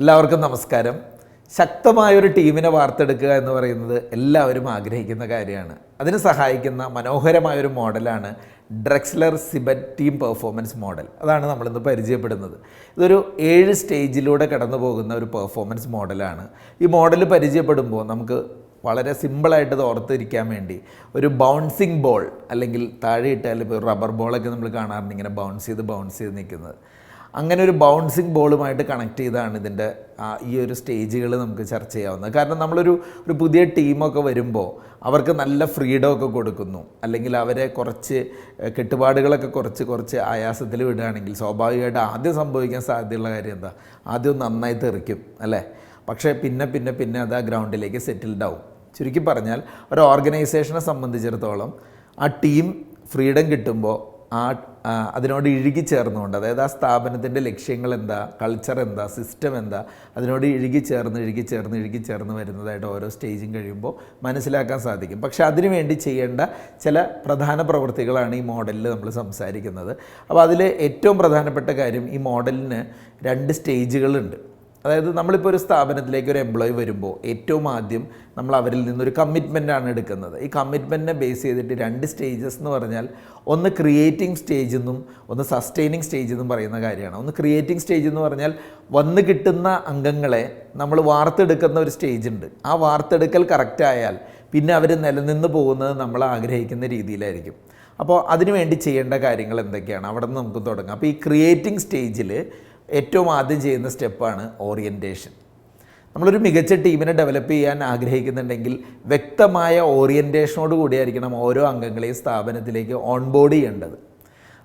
എല്ലാവർക്കും നമസ്കാരം. ശക്തമായൊരു ടീമിനെ വാർത്തെടുക്കുക എന്ന് പറയുന്നത് എല്ലാവരും ആഗ്രഹിക്കുന്ന കാര്യമാണ്. അതിന് സഹായിക്കുന്ന മനോഹരമായൊരു മോഡലാണ് Drexler Sibbet team performance model അതാണ് നമ്മളിന്ന് പരിചയപ്പെടുന്നത്. ഇതൊരു ഏഴ് സ്റ്റേജിലൂടെ കടന്നു പോകുന്ന ഒരു പെർഫോമൻസ് മോഡലാണ്. ഈ മോഡൽ പരിചയപ്പെടുമ്പോൾ നമുക്ക് വളരെ സിമ്പിളായിട്ട് ഓർത്തിരിക്കാൻ വേണ്ടി ഒരു ബൗൺസിങ് ബോൾ അല്ലെങ്കിൽ താഴെ ഇട്ടാൽ ഇപ്പോൾ റബ്ബർ ബോളൊക്കെ നമ്മൾ കാണാറുണ്ട് ഇങ്ങനെ ബൗൺസ് ചെയ്ത് ബൗൺസ് ചെയ്ത് നിൽക്കുന്നത്. അങ്ങനെ ഒരു ബൗൺസിങ് ബോളുമായിട്ട് കണക്ട് ചെയ്താണ് ഇതിന്റെ ഈ ഒരു സ്റ്റേജുകൾ നമുക്ക് ചർച്ച ചെയ്യാവുന്നത്. കാരണം നമ്മളൊരു ഒരു പുതിയ ടീമൊക്കെ വരുമ്പോൾ അവർക്ക് നല്ല ഫ്രീഡം ഒക്കെ കൊടുക്കുന്നു. അല്ലെങ്കിൽ അവരെ കുറച്ച് കെട്ടുപാടുകളൊക്കെ കുറച്ച് കുറച്ച് ആയാസത്തിൽ വിടുകയാണെങ്കിൽ സ്വാഭാവികമായിട്ട് ആദ്യം സംഭവിക്കാൻ സാധ്യതയുള്ള കാര്യം എന്താ? ആദ്യം നന്നായി തെറിക്കും അല്ലേ? പക്ഷേ പിന്നെ പിന്നെ പിന്നെ അത് ആ ഗ്രൗണ്ടിലേക്ക് സെറ്റിൽഡ് ആവും ചുരുക്കി പറഞ്ഞാൽ ഒരു ഓർഗനൈസേഷനെ സംബന്ധിച്ചിടത്തോളം ആ ടീം ഫ്രീഡം കിട്ടുമ്പോൾ ആ അതിനോട് ഇഴുകി ചേർന്നുകൊണ്ട് അതായത് ആ സ്ഥാപനത്തിന്റെ ലക്ഷ്യങ്ങൾ എന്താ കൾച്ചർ എന്താ സിസ്റ്റം എന്താ അതിനോട് ഇഴുകി ചേർന്ന് ഇഴുകി ചേർന്ന് ഇഴുകി ചേർന്ന് വരുന്നതായിട്ട് ഓരോ സ്റ്റേജും കഴിയുമ്പോൾ മനസ്സിലാക്കാൻ സാധിക്കും. പക്ഷെ അതിനുവേണ്ടി ചെയ്യേണ്ട ചില പ്രധാന പ്രവൃത്തികളാണ് ഈ മോഡലിൽ നമ്മൾ സംസാരിക്കുന്നത്. അപ്പോൾ അതിൽ ഏറ്റവും പ്രധാനപ്പെട്ട കാര്യം ഈ മോഡലിന് രണ്ട് സ്റ്റേജുകളുണ്ട്. അതായത് നമ്മളിപ്പോൾ ഒരു സ്ഥാപനത്തിലേക്ക് ഒരു എംപ്ലോയി വരുമ്പോൾ ഏറ്റവും ആദ്യം നമ്മൾ അവരിൽ നിന്നൊരു കമ്മിറ്റ്മെന്റ് ആണ് എടുക്കുന്നത്. ഈ കമ്മിറ്റ്മെന്റിനെ ബേസ് ചെയ്തിട്ട് രണ്ട് സ്റ്റേജസ് എന്ന് പറഞ്ഞാൽ ഒന്ന് ക്രിയേറ്റിംഗ് സ്റ്റേജ് എന്നും ഒന്ന് സസ്റ്റൈനിങ് സ്റ്റേജ് എന്നും പറയുന്ന കാര്യമാണ്. ഒന്ന് ക്രിയേറ്റിംഗ് സ്റ്റേജ് എന്ന് പറഞ്ഞാൽ വന്ന് കിട്ടുന്ന അംഗങ്ങളെ നമ്മൾ വാർത്തെടുക്കുന്ന ഒരു സ്റ്റേജ് ഉണ്ട്. ആ വാർത്തെടുക്കൽ കറക്റ്റായാൽ പിന്നെ അവർ നിലനിന്ന് പോകുന്നത് നമ്മൾ ആഗ്രഹിക്കുന്ന രീതിയിലായിരിക്കും. അപ്പോൾ അതിനുവേണ്ടി ചെയ്യേണ്ട കാര്യങ്ങൾ എന്തൊക്കെയാണ്? അവിടെ നിന്ന് നമുക്ക് തുടങ്ങാം. അപ്പോൾ ഈ ക്രിയേറ്റിംഗ് സ്റ്റേജിൽ ഏറ്റവും ആദ്യം ചെയ്യുന്ന സ്റ്റെപ്പാണ് ഓറിയന്റേഷൻ. നമ്മളൊരു മികച്ച ടീമിനെ ഡെവലപ്പ് ചെയ്യാൻ ആഗ്രഹിക്കുന്നുണ്ടെങ്കിൽ വ്യക്തമായ ഓറിയന്റേഷനോട് കൂടിയായിരിക്കണം ഓരോ അംഗങ്ങളെയും സ്ഥാപനത്തിലേക്ക് ഓൺബോർഡ് ചെയ്യേണ്ടത്.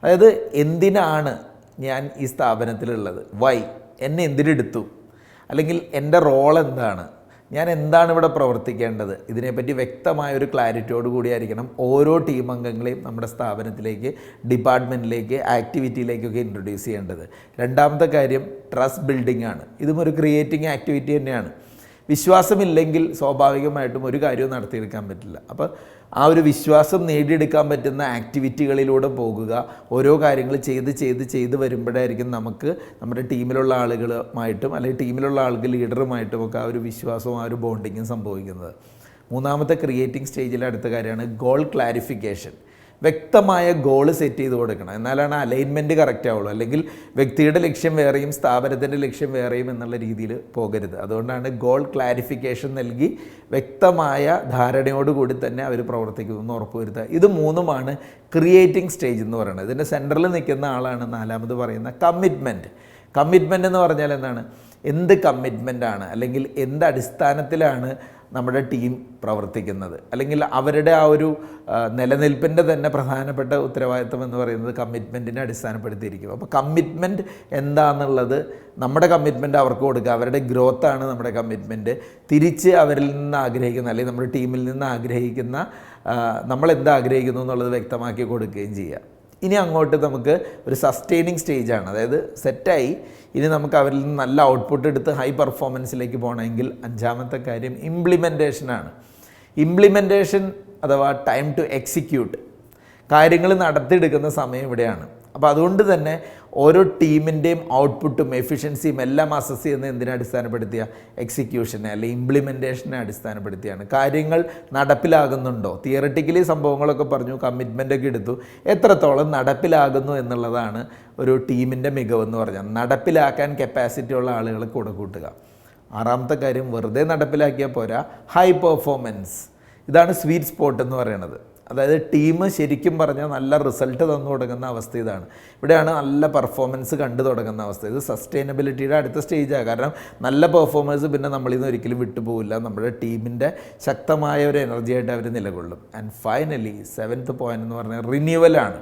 അതായത് എന്തിനാണ് ഞാൻ ഈ സ്ഥാപനത്തിലുള്ളത്? വൈ എന്നെ എന്തിനെടുത്തു? അല്ലെങ്കിൽ എന്റെ റോൾ എന്താണ്? ഞാൻ എന്താണ് ഇവിടെ പ്രവർത്തിക്കേണ്ടത്? ഇതിനെപ്പറ്റി വ്യക്തമായ ഒരു ക്ലാരിറ്റിയോട് കൂടിയായിരിക്കണം ഓരോ ടീം അംഗങ്ങളെയും നമ്മുടെ സ്ഥാപനത്തിലേക്ക് ഡിപ്പാർട്ട്മെന്റിലേക്ക് ആക്ടിവിറ്റിയിലേക്കൊക്കെ ഇൻട്രൊഡ്യൂസ് ചെയ്യേണ്ടത്. രണ്ടാമത്തെ കാര്യം ട്രസ്റ്റ് ബിൽഡിംഗ് ആണ്. ഇതും ഒരു ക്രിയേറ്റിംഗ് ആക്ടിവിറ്റി തന്നെയാണ്. വിശ്വാസമില്ലെങ്കിൽ സ്വാഭാവികമായിട്ടും ഒരു കാര്യവും നടത്തിയെടുക്കാൻ പറ്റില്ല. അപ്പോൾ ആ ഒരു വിശ്വാസം നേടിയെടുക്കാൻ പറ്റുന്ന ആക്ടിവിറ്റികളിലൂടെ പോകുക ഓരോ കാര്യങ്ങൾ ചെയ്ത് ചെയ്ത് ചെയ്ത് വരുമ്പോഴായിരിക്കും നമുക്ക് നമ്മുടെ ടീമിലുള്ള ആളുകളുമായിട്ടും അല്ലെങ്കിൽ ടീമിലുള്ള ആൾക്ക് ലീഡറുമായിട്ടും ഒക്കെ ആ ഒരു വിശ്വാസവും ആ ഒരു ബോണ്ടിങ്ങും സംഭവിക്കുന്നത്. മൂന്നാമത്തെ ക്രിയേറ്റിംഗ് സ്റ്റേജിലെ അടുത്ത കാര്യമാണ് ഗോൾ ക്ലാരിഫിക്കേഷൻ വ്യക്തമായ ഗോൾ സെറ്റ് ചെയ്ത് കൊടുക്കണം. എന്നാലാണ് അലൈൻമെന്റ് കറക്റ്റ് ആവുള്ളൂ. അല്ലെങ്കിൽ വ്യക്തിയുടെ ലക്ഷ്യം വേറെയും സ്ഥാപനത്തിന്റെ ലക്ഷ്യം വേറെയും എന്നുള്ള രീതിയിൽ പോകരുത്. അതുകൊണ്ടാണ് ഗോൾ ക്ലാരിഫിക്കേഷൻ നൽകി വ്യക്തമായ ധാരണയോടുകൂടി തന്നെ അവർ പ്രവർത്തിക്കുമെന്ന് ഉറപ്പുവരുത്തുക ഇത് മൂന്നുമാണ് ക്രിയേറ്റിംഗ് സ്റ്റേജ് എന്ന് പറയുന്നത്. ഇതിന്റെ സെന്ററിൽ നിൽക്കുന്ന ആളാണ് നാലാമത് പറയുന്ന കമ്മിറ്റ്മെന്റ് കമ്മിറ്റ്മെന്റ് എന്ന് പറഞ്ഞാൽ എന്താണ്? എന്ത് കമ്മിറ്റ്മെന്റ് ആണ്? അല്ലെങ്കിൽ എന്ത് അടിസ്ഥാനത്തിലാണ് നമ്മുടെ ടീം പ്രവർത്തിക്കുന്നത്. അല്ലെങ്കിൽ അവരുടെ ആ ഒരു നിലനിൽപ്പിന്റെ തന്നെ പ്രധാനപ്പെട്ട ഉത്തരവാദിത്വം എന്ന് പറയുന്നത് കമ്മിറ്റ്മെന്റിനെ അടിസ്ഥാനപ്പെടുത്തിയിരിക്കും. അപ്പോൾ കമ്മിറ്റ്മെന്റ് എന്താണെന്നുള്ളത് നമ്മുടെ കമ്മിറ്റ്മെന്റ് അവർക്ക് കൊടുക്കുക. അവരുടെ ഗ്രോത്താണ് നമ്മുടെ കമ്മിറ്റ്മെന്റ് തിരിച്ച് അവരിൽ നിന്ന് ആഗ്രഹിക്കുന്ന അല്ലെങ്കിൽ നമ്മുടെ ടീമിൽ നിന്ന് ആഗ്രഹിക്കുന്ന നമ്മൾ എന്താ ആഗ്രഹിക്കുന്നു എന്നുള്ളത് വ്യക്തമാക്കി കൊടുക്കുകയും ചെയ്യുക. ഇനി അങ്ങോട്ട് നമുക്ക് ഒരു സസ്റ്റെയിനിങ് സ്റ്റേജാണ് അതായത് സെറ്റായി ഇനി നമുക്ക് അവരിൽ നിന്ന് നല്ല ഔട്ട്പുട്ട് എടുത്ത് ഹൈ പെർഫോമൻസിലേക്ക് പോകണമെങ്കിൽ അഞ്ചാമത്തെ കാര്യം ഇംപ്ലിമെന്റേഷനാണ് ഇംപ്ലിമെന്റേഷൻ അഥവാ ടൈം ടു എക്സിക്യൂട്ട് കാര്യങ്ങൾ നടത്തിയെടുക്കുന്ന സമയം ഇവിടെയാണ്. അപ്പോൾ അതുകൊണ്ട് തന്നെ ഓരോ ടീമിന്റെയും ഔട്ട്പുട്ടും എഫിഷ്യൻസിയും എല്ലാം അസസ് ചെയ്യുന്നത് എന്തിനെ അടിസ്ഥാനപ്പെടുത്തിയ? എക്സിക്യൂഷനെ അല്ലെങ്കിൽ ഇംപ്ലിമെന്റേഷനെ അടിസ്ഥാനപ്പെടുത്തിയാണ്. കാര്യങ്ങൾ നടപ്പിലാകുന്നുണ്ടോ? തിയററ്റിക്കലി സംഭവങ്ങളൊക്കെ പറഞ്ഞു കമ്മിറ്റ്മെന്റ് ഒക്കെ എടുത്തു. എത്രത്തോളം നടപ്പിലാകുന്നു എന്നുള്ളതാണ് ഒരു ടീമിന്റെ മികവെന്ന് പറഞ്ഞാൽ. നടപ്പിലാക്കാൻ കപ്പാസിറ്റി ഉള്ള ആളുകളെ കൂടെ കൂട്ടുക. ആറാമത്തെ കാര്യം വെറുതെ നടപ്പിലാക്കിയാൽ പോരാ. ഹൈ പെർഫോമൻസ് ഇതാണ് സ്വീറ്റ് സ്പോട്ട് എന്ന് പറയുന്നത്. അതായത് ടീം ശരിക്കും പറഞ്ഞാൽ നല്ല റിസൾട്ട് തന്നു തുടങ്ങുന്ന അവസ്ഥ ഇതാണ്. ഇവിടെയാണ് നല്ല പെർഫോമൻസ് കണ്ടു തുടങ്ങുന്ന അവസ്ഥ. ഇത് സസ്റ്റൈനബിലിറ്റിയുടെ അടുത്ത സ്റ്റേജാണ് കാരണം നല്ല പെർഫോമൻസ് പിന്നെ നമ്മളിൽ നിന്ന് ഒരിക്കലും വിട്ടുപോകില്ല. നമ്മുടെ ടീമിന്റെ ശക്തമായ ഒരു എനർജിയായിട്ട് അവർ നിലകൊള്ളും. ആൻഡ് ഫൈനലി സെവൻത്ത് പോയിന്റ് എന്ന് പറഞ്ഞാൽ റിന്യൂവലാണ്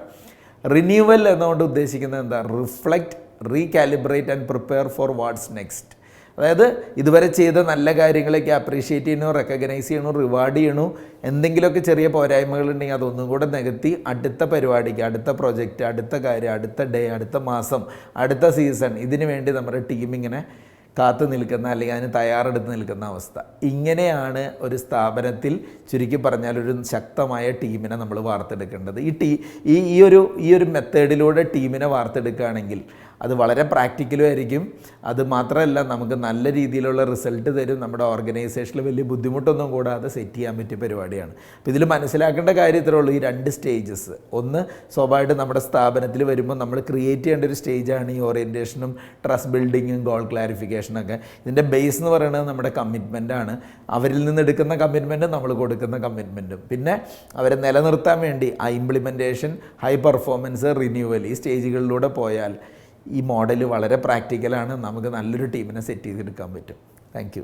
റിന്യൂവൽ എന്നുകൊണ്ട് ഉദ്ദേശിക്കുന്നത് എന്താ? Reflect recalibrate and prepare for what's next അതായത് ഇതുവരെ ചെയ്ത നല്ല കാര്യങ്ങളൊക്കെ അപ്രീഷിയേറ്റ് ചെയ്യണോ റെക്കഗ്നൈസ് ചെയ്യണോ റിവാർഡ് ചെയ്യണു എന്തെങ്കിലുമൊക്കെ ചെറിയ പോരായ്മകളുണ്ടെങ്കിൽ അതൊന്നും കൂടെ നികത്തി അടുത്ത പരിപാടിക്ക് അടുത്ത പ്രൊജക്റ്റ് അടുത്ത കാര്യം അടുത്ത ഡേ അടുത്ത മാസം അടുത്ത സീസൺ ഇതിനു വേണ്ടി നമ്മുടെ ടീം ഇങ്ങനെ കാത്തു നിൽക്കുന്ന അല്ലെങ്കിൽ അതിന് തയ്യാറെടുത്ത് നിൽക്കുന്ന അവസ്ഥ. ഇങ്ങനെയാണ് ഒരു സ്ഥാപനത്തിൽ ചുരുക്കി പറഞ്ഞാൽ ഒരു ശക്തമായ ടീമിനെ നമ്മൾ വാർത്തെടുക്കേണ്ടത്. ഈ ടീ ഈ ഈ ഒരു ഈ ഒരു മെത്തേഡിലൂടെ ടീമിനെ വാർത്തെടുക്കുകയാണെങ്കിൽ അത് വളരെ പ്രാക്ടിക്കലും ആയിരിക്കും. അത് മാത്രമല്ല നമുക്ക് നല്ല രീതിയിലുള്ള റിസൾട്ട് തരും. നമ്മുടെ ഓർഗനൈസേഷനിൽ വലിയ ബുദ്ധിമുട്ടൊന്നും കൂടാതെ സെറ്റ് ചെയ്യാൻ പറ്റിയ പരിപാടിയാണ്. അപ്പോൾ ഇതിൽ മനസ്സിലാക്കേണ്ട കാര്യം ഇത്രേ ഉള്ളൂ ഈ രണ്ട് സ്റ്റേജസ് ഒന്ന് സ്വാഭാവികമായിട്ട് നമ്മുടെ സ്ഥാപനത്തിൽ വരുമ്പോൾ നമ്മൾ ക്രിയേറ്റ് ചെയ്യേണ്ട ഒരു സ്റ്റേജാണ് ഈ ഓറിയന്റേഷനും ട്രസ്റ്റ് ബിൽഡിങ്ങും ഗോൾ ക്ലാരിഫിക്കേഷനൊക്കെ ഇതിന്റെ ബേസ് എന്ന് പറയുന്നത് നമ്മുടെ കമ്മിറ്റ്മെന്റ് ആണ്. അവരിൽ നിന്ന് എടുക്കുന്ന കമ്മിറ്റ്മെന്റും നമ്മൾ കൊടുക്കുന്ന കമ്മിറ്റ്മെന്റും പിന്നെ അവരെ നിലനിർത്താൻ വേണ്ടി ആ ഇംപ്ലിമെന്റേഷൻ ഹൈ പെർഫോമൻസ് റിന്യൂവൽ ഈ സ്റ്റേജുകളിലൂടെ പോയാൽ ഈ മോഡൽ വളരെ പ്രാക്ടിക്കലാണ് നമുക്ക് നല്ലൊരു ടീമിനെ സെറ്റ് ചെയ്തെടുക്കാൻ പറ്റും. താങ്ക്